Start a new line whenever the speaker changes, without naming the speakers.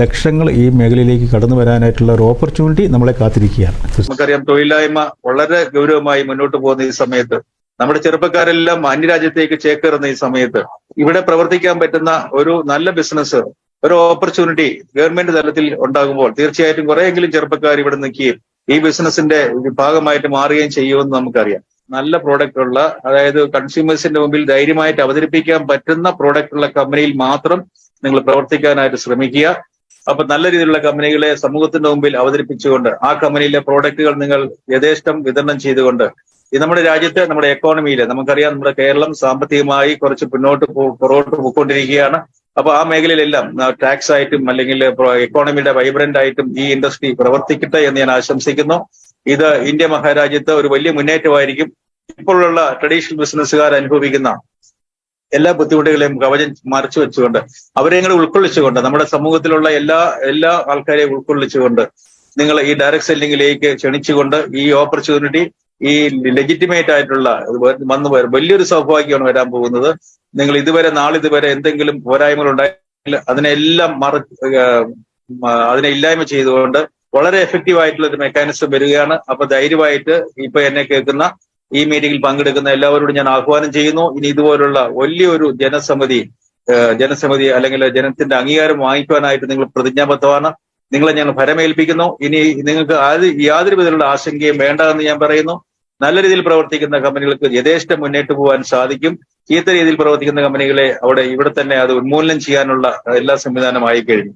ലക്ഷങ്ങൾ ഈ മേഖലയിലേക്ക് കടന്നു വരാനായിട്ടുള്ള ഒരു ഓപ്പർച്യൂണിറ്റി നമ്മളെ കാത്തിരിക്കുകയാണ്.
നമുക്കറിയാം തൊഴിലില്ലായ്മ വളരെ ഗൗരവമായി മുന്നോട്ട് പോകുന്ന ഈ സമയത്ത് നമ്മുടെ ചെറുപ്പക്കാരെല്ലാം അന്യരാജ്യത്തേക്ക് ചേക്കേറുന്ന ഈ സമയത്ത് ഇവിടെ പ്രവർത്തിക്കാൻ പറ്റുന്ന ഒരു നല്ല ബിസിനസ് ഒരു ഓപ്പർച്യൂണിറ്റി ഗവൺമെന്റ് തലത്തിൽ ഉണ്ടാകുമ്പോൾ തീർച്ചയായിട്ടും കുറെയെങ്കിലും ചെറുപ്പക്കാർ ഇവിടെ നിൽക്കുകയും ഈ ബിസിനസിന്റെ ഭാഗമായിട്ട് മാറുകയും ചെയ്യുമെന്ന് നമുക്കറിയാം. നല്ല പ്രോഡക്റ്റ് ഉള്ള അതായത് കൺസ്യൂമേഴ്സിന്റെ മുമ്പിൽ ധൈര്യമായിട്ട് അവതരിപ്പിക്കാൻ പറ്റുന്ന പ്രോഡക്റ്റ് ഉള്ള കമ്പനിയിൽ മാത്രം നിങ്ങൾ പ്രവർത്തിക്കാനായിട്ട് ശ്രമിക്കുക. അപ്പൊ നല്ല രീതിയിലുള്ള കമ്പനികളെ സമൂഹത്തിന്റെ മുമ്പിൽ അവതരിപ്പിച്ചുകൊണ്ട് ആ കമ്പനിയിലെ പ്രോഡക്റ്റുകൾ നിങ്ങൾ യഥേഷ്ടം വിതരണം ചെയ്തുകൊണ്ട് നമ്മുടെ രാജ്യത്തെ നമ്മുടെ എക്കോണമിയിൽ നമുക്കറിയാം നമ്മുടെ കേരളം സാമ്പത്തികമായി കുറച്ച് പിന്നോട്ട് പുറകോട്ട് പോയിക്കൊണ്ടിരിക്കുകയാണ്. അപ്പൊ ആ മേഖലയിലെല്ലാം ടാക്സ് ആയിട്ടും അല്ലെങ്കിൽ എക്കോണമിയുടെ വൈബ്രന്റ് ആയിട്ടും ഈ ഇൻഡസ്ട്രി പ്രവർത്തിക്കട്ടെ എന്ന് ഞാൻ ആശംസിക്കുന്നു. ഇത് ഇന്ത്യ മഹാരാജ്യത്ത് ഒരു വലിയ മുന്നേറ്റമായിരിക്കും. ഇപ്പോഴുള്ള ട്രഡീഷണൽ ബിസിനസ്സുകാർ അനുഭവിക്കുന്ന എല്ലാ ബുദ്ധിമുട്ടുകളെയും കവചം മറച്ചു വെച്ചുകൊണ്ട് അവരെ ഇങ്ങനെ ഉൾക്കൊള്ളിച്ചുകൊണ്ട് നമ്മുടെ സമൂഹത്തിലുള്ള എല്ലാ എല്ലാ ആൾക്കാരെയും ഉൾക്കൊള്ളിച്ചുകൊണ്ട് നിങ്ങൾ ഈ ഡയറക്ട് സെല്ലിംഗിലേക്ക് ക്ഷണിച്ചുകൊണ്ട് ഈ ഓപ്പർച്യൂണിറ്റി ഈ ലെജിറ്റിമേറ്റ് ആയിട്ടുള്ള വന്ന് വലിയൊരു സൗഭാഗ്യമാണ് വരാൻ പോകുന്നത്. നിങ്ങൾ ഇതുവരെ നാളിതുവരെ എന്തെങ്കിലും പോരായ്മകൾ ഉണ്ടായില്ല അതിനെല്ലാം മറ അതിനെ ഇല്ലായ്മ ചെയ്തുകൊണ്ട് വളരെ എഫക്റ്റീവ് ആയിട്ടുള്ള ഒരു മെക്കാനിസം വരികയാണ്. അപ്പൊ ധൈര്യമായിട്ട് ഇപ്പൊ എന്നെ കേൾക്കുന്ന ഈ മീറ്റിംഗിൽ പങ്കെടുക്കുന്ന എല്ലാവരോടും ഞാൻ ആഹ്വാനം ചെയ്യുന്നു. ഇനി ഇതുപോലുള്ള വലിയൊരു ജനസമിതി ജനസമിതി അല്ലെങ്കിൽ ജനത്തിന്റെ അംഗീകാരം വാങ്ങിക്കുവാനായിട്ട് നിങ്ങൾ പ്രതിജ്ഞാബദ്ധമാണ്. നിങ്ങളെ ഞങ്ങൾ ഭരമേൽപ്പിക്കുന്നു. ഇനി നിങ്ങൾക്ക് യാതൊരു വിധത്തിലുള്ള ആശങ്കയും വേണ്ട എന്ന് ഞാൻ പറയുന്നു. നല്ല രീതിയിൽ പ്രവർത്തിക്കുന്ന കമ്പനികൾക്ക് യഥേഷ്ടം മുന്നേറ്റ് പോകാൻ സാധിക്കും. ചീത്ത രീതിയിൽ പ്രവർത്തിക്കുന്ന കമ്പനികളെ അവിടെ ഇവിടെ തന്നെ അത് ഉന്മൂലനം ചെയ്യാനുള്ള എല്ലാ സംവിധാനമായി കഴിഞ്ഞു